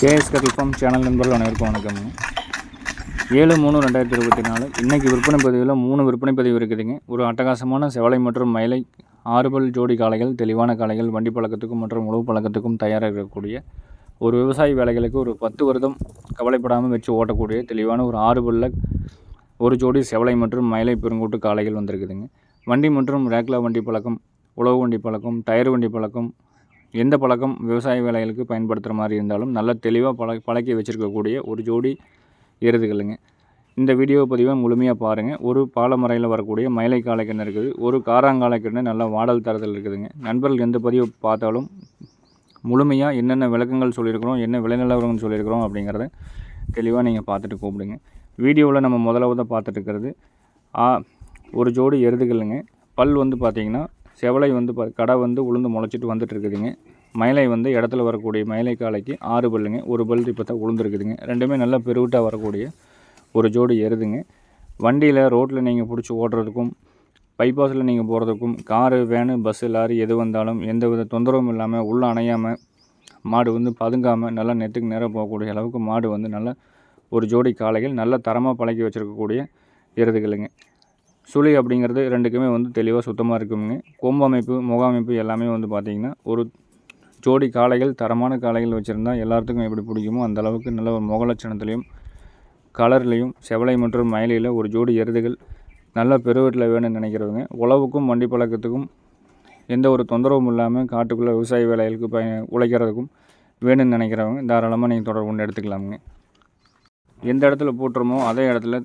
KS கட்டில் form channel நண்பர்கள் அனைவருக்கும் வணக்கம்ங்க ஏழு மூணு ரெண்டாயிரத்தி இருபத்தி நாலு. இன்றைக்கி விற்பனை பதிவில் மூணு விற்பனை பதிவு இருக்குதுங்க. ஒரு அட்டகாசமான செவலை மற்றும் மயிலை ஆறுபல் ஜோடி காளைகள் தெளிவான காளைகள் வண்டி பழக்கத்துக்கும் மற்றும் உணவு பழக்கத்துக்கும் தயாராக இருக்கக்கூடிய ஒரு விவசாய வேலைகளுக்கு ஒரு பத்து வருடம் கவலைப்படாமல் வச்சு ஓட்டக்கூடிய தெளிவான ஒரு ஆறுபல்ல ஒரு ஜோடி செவலை மற்றும் மயிலை பெருங்கூட்டு காளைகள் வந்திருக்குதுங்க. வண்டி மற்றும் ரேக்லா வண்டி பழக்கம் உழவு வண்டி பழக்கம் டயர் வண்டி பழக்கம் எந்த பழக்கம் விவசாய வேலைகளுக்கு பயன்படுத்துகிற மாதிரி இருந்தாலும் நல்ல தெளிவாக பழ பழக்கி வச்சுருக்கக்கூடிய ஒரு ஜோடி எருதுகளுங்க. இந்த வீடியோ பதிவை முழுமையாக பாருங்கள் ஒரு பாலமறையில் வரக்கூடிய மயிலை காளைக்கண்ணு இருக்குது. ஒரு காராங்காளைக்கண்ணு நல்லா வாடல் தரத்தில் இருக்குதுங்க. நண்பர்கள் எந்த பதிவை பார்த்தாலும் முழுமையாக என்னென்ன விளக்கங்கள் சொல்லியிருக்கிறோம் என்ன விளைநிலவரங்கள் சொல்லியிருக்கிறோம் அப்படிங்கிறத தெளிவாக நீங்கள் பார்த்துட்டு கூப்பிடுங்க. வீடியோவில் நம்ம முதலாவதாக பார்த்துட்டு இருக்கிறது. ஆ, ஒரு ஜோடி எருதுகளுங்க. பல் வந்து பார்த்திங்கன்னா செவலை வந்து பா கடை வந்து உளுந்து முளைச்சிட்டு வந்துட்டு இருக்குதுங்க. மயிலை வந்து இடத்துல வரக்கூடிய மயிலை காளைக்கு ஆறு பல்லுங்க ஒரு பல் இப்போ தான் உளுந்துருக்குதுங்க. ரெண்டுமே நல்லா பெருவிட்டாக வரக்கூடிய ஒரு ஜோடி எருதுங்க. வண்டியில் ரோட்டில் நீங்கள் பிடிச்சி ஓடுறதுக்கும் பைபாஸில் நீங்கள் போகிறதுக்கும் காரு வேனு பஸ்ஸு லாரி எது வந்தாலும் எந்த வித தொந்தரவும் இல்லாமல் உள்ளே அணையாமல் மாடு வந்து பதுங்காமல் நல்லா நெத்துக்கு நேரம் போகக்கூடிய அளவுக்கு மாடு வந்து நல்லா ஒரு ஜோடி காளைகள் நல்ல தரமாக பழக்கி வச்சுருக்கக்கூடிய எருதுகளுங்க. சுழி அப்படிங்கிறது ரெண்டுக்குமே வந்து தெளிவாக சுத்தமாக இருக்குங்க. கொம்பு அமைப்பு முக அமைப்பு எல்லாமே வந்து பார்த்திங்கன்னா ஒரு ஜோடி காளைகள் தரமான காளைகள் வச்சுருந்தா எல்லாத்துக்கும் எப்படி பிடிக்குமோ அந்தளவுக்கு நல்ல ஒரு முகலட்சணத்துலேயும் கலர்லேயும் செவலை மற்றும் மயிலையில் ஒரு ஜோடி எருதுகள் நல்ல பெருவீட்டில் வேணும்னு நினைக்கிறவங்க உழவுக்கும் வண்டி பழக்கத்துக்கும் எந்த ஒரு தொந்தரவும் இல்லாமல் காட்டுக்குள்ளே விவசாய வேலைகளுக்கு பய உழைக்கிறதுக்கும் வேணும்னு நினைக்கிறவங்க தாராளமாக நீங்கள் தொடர்பு கொண்டு எடுத்துக்கலாமுங்க. எந்த இடத்துல போட்டுருமோ அதே இடத்துல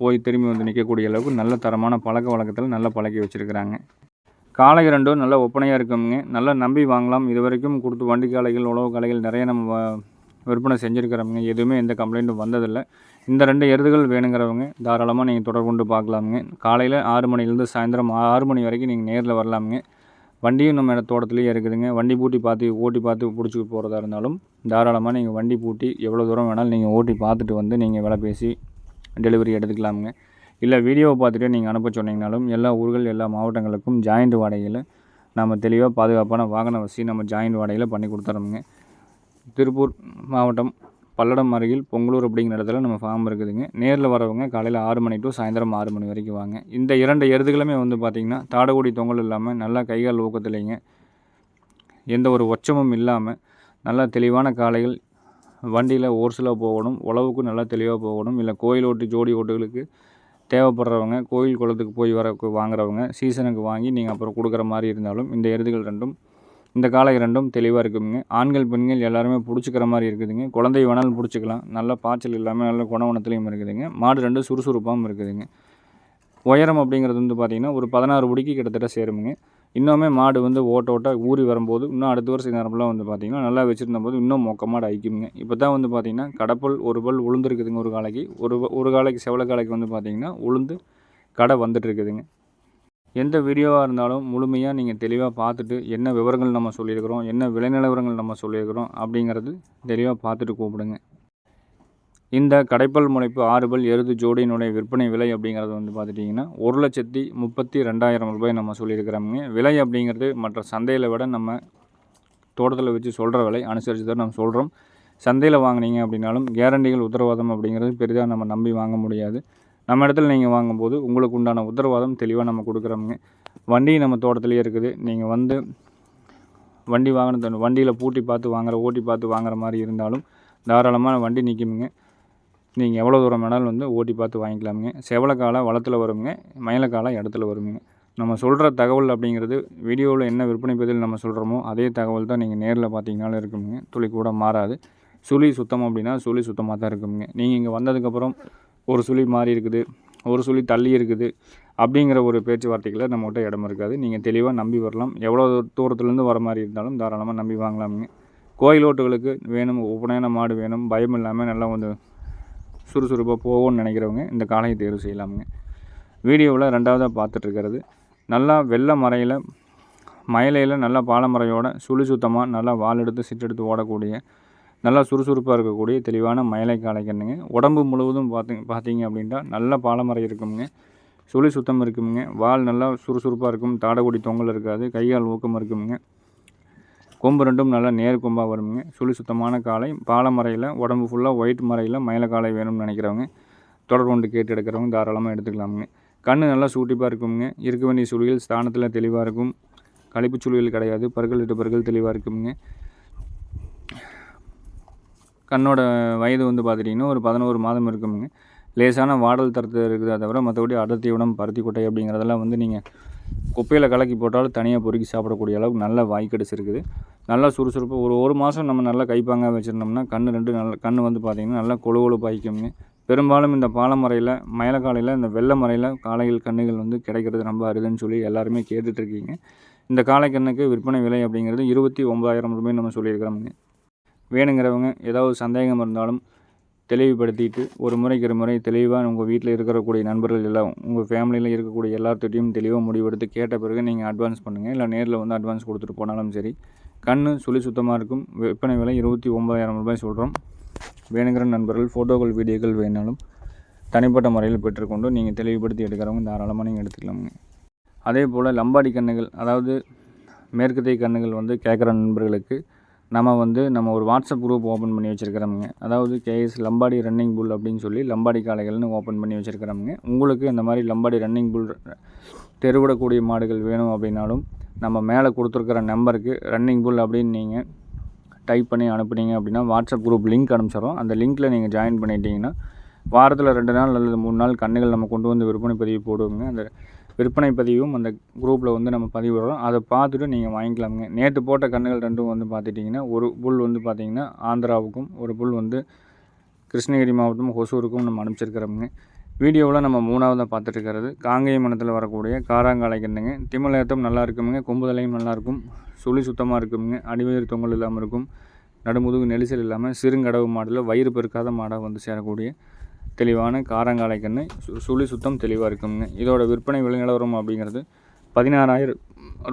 போய் திரும்பி வந்து நிற்கக்கூடிய அளவுக்கு நல்ல தரமான பழக்க வழக்கத்தில் நல்ல பழக்கி வச்சுருக்கிறாங்க. காளை ரெண்டும் நல்ல ஒப்பனையாக இருக்குங்க நல்லா நம்பி வாங்கலாம். இது வரைக்கும் கொடுத்து வண்டி காளைகள் உழவு காளைகள் நிறைய நம்ம விற்பனை செஞ்சுருக்கிறவங்க எதுவுமே எந்த கம்ப்ளைண்ட்டும் வந்ததில்லை. இந்த ரெண்டு எருதுகள் வேணுங்கிறவங்க தாராளமாக நீங்கள் தொடர்பு கொண்டு பார்க்கலாமுங்க. காலையில் ஆறு மணிலேருந்து சாயந்தரம் ஆறு மணி வரைக்கும் நீங்கள் நேரில் வரலாமுங்க. வண்டியும் நம்ம தோட்டத்துலேயே இருக்குதுங்க. வண்டி பூட்டி பார்த்து ஓட்டி பார்த்து பிடிச்சி போகிறதா இருந்தாலும் தாராளமாக நீங்கள் வண்டி பூட்டி எவ்வளோ தூரம் வேணாலும் நீங்கள் ஓட்டி பார்த்துட்டு வந்து நீங்கள் விலை பேசி டெலிவரி எடுத்துக்கலாமுங்க. இல்லை வீடியோவை பார்த்துட்டு நீங்கள் அனுப்ப சொன்னீங்கனாலும் எல்லா ஊர்கள் எல்லா மாவட்டங்களுக்கும் ஜாயிண்ட் வாடகையில் நம்ம தெளிவாக பாதுகாப்பான வாகன வசதி நம்ம ஜாயிண்ட் வாடகையில் பண்ணி கொடுத்துறோமுங்க. திருப்பூர் மாவட்டம் பல்லடம் அருகில் பொங்கலூர் அப்படிங்கிற இடத்துல நம்ம ஃபார்ம் இருக்குதுங்க. நேரில் வரவங்க காலையில் ஆறு மணி டு சாயந்தரம் ஆறு மணி வரைக்கும் வாங்க. இந்த இரண்டு எருதுகளுமே வந்து பார்த்திங்கன்னா தாடகுடி தொங்கல் இல்லாமல் நல்லா கைகால் ஊக்கத்துலைங்க. எந்த ஒரு ஒச்சமும் இல்லாமல் நல்லா தெளிவான காலைகள் வண்டியில் ஓர்ஸில் போகணும் உழவுக்கும் நல்லா தெளிவாக போகணும் இல்லை கோயில் ஓட்டு ஜோடி ஓட்டுகளுக்கு தேவைப்படுறவங்க கோயில் குளத்துக்கு போய் வர வாங்குறவங்க சீசனுக்கு வாங்கி நீங்கள் அப்புறம் கொடுக்குற மாதிரி இருந்தாலும் இந்த எருதுகள் ரெண்டும் இந்த காளை ரெண்டும் தெளிவாக இருக்குதுங்க ஆண்கள் பெண்கள் எல்லாருமே பிடிச்சிக்கிற மாதிரி இருக்குதுங்க. குழந்தை வேணாலும் பிடிச்சிக்கலாம். நல்ல பாய்ச்சல் இல்லாமல் நல்ல குணவனத்துலேயும் இருக்குதுங்க. மாடு ரெண்டும் சுறுசுறுப்பாகவும் இருக்குதுங்க. உயரம் அப்படிங்கிறது வந்து பார்த்திங்கன்னா ஒரு பதினாறு முடிக்கு கிட்டத்தட்ட சேருமுங்க. இன்னுமே மாடு வந்து ஓட்ட ஓட்ட ஊறி வரும்போது இன்னும் அடுத்த வருஷம் நேரம்லாம் வந்து பார்த்திங்கன்னா நல்லா வச்சுருந்த போது இன்னும் மொக்க மாடு ஐக்குங்க இப்போ தான் வந்து பார்த்திங்கன்னா கடப்பல் ஒரு பல் உளுந்துருக்குதுங்க ஒரு காலைக்கு ஒரு ஒரு காலைக்கு செவல காலைக்கு வந்து பார்த்திங்கன்னா உளுந்து கடை வந்துட்டுருக்குதுங்க. எந்த வீடியோவாக இருந்தாலும் முழுமையாக நீங்கள் தெளிவாக பார்த்துட்டு என்ன விவரங்கள் நம்ம சொல்லியிருக்கிறோம் என்ன விளைநிலவரங்கள் நம்ம சொல்லியிருக்கிறோம் அப்படிங்கிறது தெளிவாக பார்த்துட்டு கூப்பிடுங்க. இந்த கடைப்பல் முளைப்பு ஆறுபல் எருது ஜோடியினுடைய விற்பனை விலை அப்படிங்கிறது வந்து பார்த்துட்டிங்கன்னா ஒரு லட்சத்தி முப்பத்தி ரெண்டாயிரம் ரூபாய் நம்ம சொல்லியிருக்கிறோமுங்க. விலை அப்படிங்கிறது மற்ற சந்தையில் விட நம்ம தோட்டத்தில் வச்சு சொல்கிற விலை அனுசரித்து தான் நம்ம சொல்கிறோம் சந்தையில் வாங்குனீங்க அப்படின்னாலும் கேரண்டிகள் உத்தரவாதம் அப்படிங்கிறது பெரிதாக நம்ம நம்பி வாங்க முடியாது. நம்ம இடத்துல நீங்கள் வாங்கும்போது உங்களுக்கு உண்டான உத்தரவாதம் தெளிவாக நம்ம கொடுக்குறோமுங்க. வண்டி நம்ம தோட்டத்துலேயே இருக்குது. நீங்கள் வந்து வண்டி வாங்கின வண்டியில் பூட்டி பார்த்து வாங்குற ஓட்டி பார்த்து வாங்குற மாதிரி இருந்தாலும் தாராளமாக வண்டி நிற்குமுங்க நீங்கள் எவ்வளோ தூரம் வேணாலும் வந்து ஓட்டி பார்த்து வாங்கிக்கலாமுங்க. செவலக்காலை வளத்தில் வருங்க மயிலக்காலை இடத்துல வருங்க நம்ம சொல்கிற தகவல் அப்படிங்கிறது வீடியோவில் என்ன விற்பனை பதில் நம்ம சொல்கிறோமோ அதே தகவல் தான் நீங்கள் நேரில் பார்த்தீங்கனாலும் இருக்குங்க துளி கூட மாறாது. சுழி சுத்தம் அப்படின்னா சுழி சுத்தமாக தான் இருக்குங்க நீங்கள் இங்கே வந்ததுக்கப்புறம் ஒரு சுழி மாறி இருக்குது ஒரு சுழி தள்ளி இருக்குது அப்படிங்கிற ஒரு பேச்சுவார்த்தைகளை நம்மகிட்ட இடம் இருக்காது. நீங்கள் தெளிவாக நம்பி வரலாம். எவ்வளோ தூரத்துலேருந்து வர மாதிரி இருந்தாலும் தாராளமாக நம்பி வாங்கலாமுங்க. கோயில் ஓட்டுகளுக்கு வேணும் உபநயன மாடு வேணும் பயம் இல்லாமல் நல்லா வந்து சுறுசுறுப்பாக போகும்னு நினைக்கிறவங்க இந்த காளையை தேர்வு செய்யலாமுங்க. வீடியோவில் ரெண்டாவதாக பார்த்துட்ருக்கிறது. நல்லா வெள்ளை மறையில் மயிலையில் நல்லா பாலமறையோட சுழி சுத்தமாக நல்லா வால் எடுத்து சிட்டெடுத்து ஓடக்கூடிய நல்லா சுறுசுறுப்பாக இருக்கக்கூடிய தெளிவான மயிலை காளைக்கண்ணுங்க உடம்பு முழுவதும் பார்த்து பார்த்தீங்க அப்படின்ட்டா நல்லா பாலமறை இருக்குங்க சுழி சுத்தம் இருக்குங்க வால் நல்லா சுறுசுறுப்பாக இருக்கும். தாடகுடி தொங்கல் இருக்காது. கைகால் ஊக்கம் இருக்குங்க கொம்பு ரெண்டும் நல்லா நேர் கொம்பாக வருங்க. சுழி சுத்தமான காளை. பாலை மறையில் உடம்பு ஃபுல்லாக ஒயிட் மறையில் மயில காளை வேணும்னு நினைக்கிறவங்க தொடர் கொண்டு கேட்டு எடுக்கிறவங்க தாராளமாக எடுத்துக்கலாமுங்க. கண் நல்லா சூட்டிப்பாக இருக்குங்க இருக்க வேண்டிய சுழிகள் ஸ்தானத்தில் தெளிவாக இருக்கும். கழிப்பு சுழிகள் கிடையாது. பற்கள் இட்டு பற்கள் தெளிவாக இருக்குங்க கண்ணோட வயது வந்து பார்த்துட்டிங்கன்னா ஒரு பதினோரு மாதம் இருக்குங்க லேசான வாடல் தரத்து இருக்குதா. தவிர மற்றபடி அடர்த்தி பருத்தி கொட்டை அப்படிங்கிறதெல்லாம் வந்து நீங்கள் குப்பையில் கலக்கி போட்டாலும் தனியாக பொறுக்கி சாப்பிடக்கூடிய அளவுக்கு நல்ல வாய்க்கடிச்சு இருக்குது நல்லா சுறுசுறுப்பு ஒரு ஒரு மாதம் நம்ம நல்லா கைப்பாங்க வச்சுருந்தோம்னா கண் ரெண்டு நல்ல கண் வந்து பார்த்திங்கன்னா நல்லா கொழு கொழு பாய்க்குங்க பெரும்பாலும் இந்த பாலமறையில் மயிலக்காலையில் இந்த வெள்ளை மறையில் காளைகள் கண்ணுகள் வந்து கிடைக்கிறது ரொம்ப அருதுன்னு சொல்லி எல்லாருமே கேட்டுட்ருக்கீங்க இந்த காளை கண்ணுக்கு விற்பனை விலை அப்படிங்கிறது இருபத்தி ஒம்பதாயிரம் ரூபாய் நம்ம சொல்லியிருக்கிறோமுங்க வேணுங்கிறவங்க ஏதாவது சந்தேகம் இருந்தாலும் தெளிவுபடுத்திட்டு ஒரு முறைக்கு ஒரு முறை தெளிவாக உங்கள் வீட்டில் இருக்கக்கூடிய நண்பர்கள் எல்லாம் உங்கள் ஃபேமிலியில் இருக்கக்கூடிய எல்லாத்துட்டையும் தெளிவாக முடிவெடுத்து கேட்ட பிறகு நீங்கள் அட்வான்ஸ் பண்ணுங்கள். இல்லை நேரில் வந்து அட்வான்ஸ் கொடுத்துட்டு போனாலும் சரி. கண் சுழி சுத்தமாக இருக்கும். விற்பனை விலை இருபத்தி ஒம்பதாயிரம் ரூபாய் சொல்கிறோம். வேணுங்கிற நண்பர்கள் ஃபோட்டோக்கள் வீடியோக்கள் வேணாலும் தனிப்பட்ட முறையில் பெற்றுக்கொண்டு நீங்கள் தெளிவுபடுத்தி எடுக்கிறவங்க தாராளமாக நீங்கள் எடுத்துக்கலாமுங்க. அதே போல் லம்பாடி கண்ணுகள் அதாவது மேற்கத்திய கண்ணுகள் வந்து கேட்குற நண்பர்களுக்கு நம்ம வந்து நம்ம ஒரு வாட்ஸ்அப் குரூப் ஓப்பன் பண்ணி வச்சுருக்கிறோமுங்க. அதாவது கேஎஸ் லம்பாடி ரன்னிங் புல் அப்படின்னு சொல்லி லம்பாடி காளைகள்னு ஓப்பன் பண்ணி வச்சுருக்கிறோமுங்க. உங்களுக்கு இந்த மாதிரி லம்பாடி ரன்னிங் புல் தெருவிடக்கூடிய மாடுகள் வேணும் அப்படின்னாலும் நம்ம மேலே கொடுத்துருக்குற நம்பருக்கு ரன்னிங் புல் அப்படின்னு நீங்கள் டைப் பண்ணி அனுப்புனீங்க அப்படின்னா வாட்ஸ்அப் குரூப் லிங்க் அனுப்பிச்சிடும் அந்த லிங்க்கில் நீங்கள் ஜாயின் பண்ணிட்டீங்கன்னா வாரத்தில் ரெண்டு நாள் அல்லது மூணு நாள் கண்ணுகள் நம்ம கொண்டு வந்து விற்பனை பதிவு போடுவோங்க அந்த விற்பனை பதிவும் அந்த குரூப்பில் வந்து நம்ம பதிவிடுறோம் அதை பார்த்துட்டு நீங்கள் வாங்கிக்கலாமுங்க. நேற்று போட்ட கன்றுகள் ரெண்டும் வந்து பார்த்துட்டிங்கன்னா ஒரு புல் வந்து பார்த்திங்கன்னா ஆந்திராவுக்கும் ஒரு புல் வந்து கிருஷ்ணகிரி மாவட்டம் ஹொசூருக்கும் நம்ம அனுப்பிச்சிருக்கிறோமுங்க. வீடியோவில் நம்ம மூணாவதாக பார்த்துட்டுருக்கிறது காங்கேய மனத்தில் வரக்கூடிய காராங்காலை கண்ணுங்க திமலேத்தம் நல்லா இருக்குமுங்க. கொம்புதலையும் நல்லாயிருக்கும் சுழி சுத்தமாக இருக்குமுங்க. அடிவயிறு தொங்கல் இல்லாமல் இருக்கும். நடுமுதுகு நெரிசல் இல்லாமல் சிறுங்கடவு மாடில் வயிறு பெருக்காத மாடாக வந்து சேரக்கூடிய தெளிவான காரங்காலை கன்று சு சுழி சுத்தம் தெளிவாக இருக்குங்க இதோட விற்பனை விலை நிலவரம் அப்படிங்கிறது பதினாறாயிரம்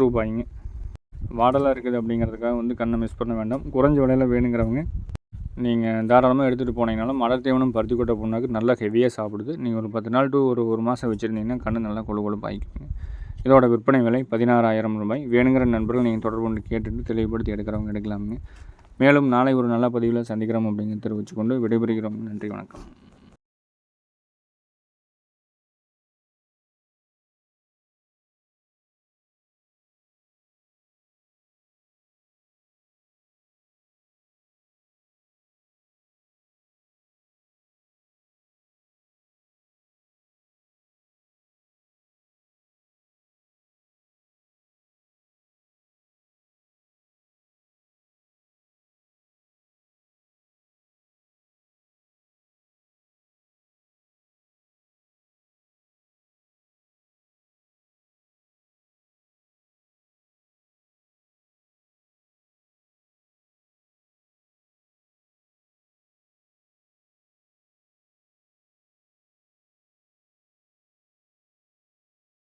ரூபாய்ங்க. வாடலாக இருக்குது அப்படிங்கிறதுக்காக வந்து கண்ணை மிஸ் பண்ண வேண்டாம். குறைஞ்ச விலையில் வேணுங்கிறவங்க நீங்கள் தாராளமாக எடுத்துகிட்டு போனீங்கனாலும் மலர் தீவனம் பருத்தி கொட்டை புண்ணாக்கு நல்லா ஹெவியாக சாப்பிடுது. நீங்கள் ஒரு பத்து நாள் டு ஒரு ஒரு மாதம் வச்சுருந்தீங்கன்னா கண்ணு நல்லா கொழு கொழுப்பாய்க்குங்க இதோட விற்பனை விலை பதினாறாயிரம் ரூபாய். வேணுங்கிற நண்பர்கள் நீங்கள் தொடர்பு கொண்டு கேட்டுட்டு தெளிவுபடுத்தி எடுக்கிறவங்க எடுக்கலாமுங்க. மேலும் நாளை ஒரு நல்ல பதிவில் சந்திக்கிறோம் அப்படிங்கிறத தெரிவித்துக்கொண்டு விடைபெறுகிறோம். நன்றி வணக்கம்.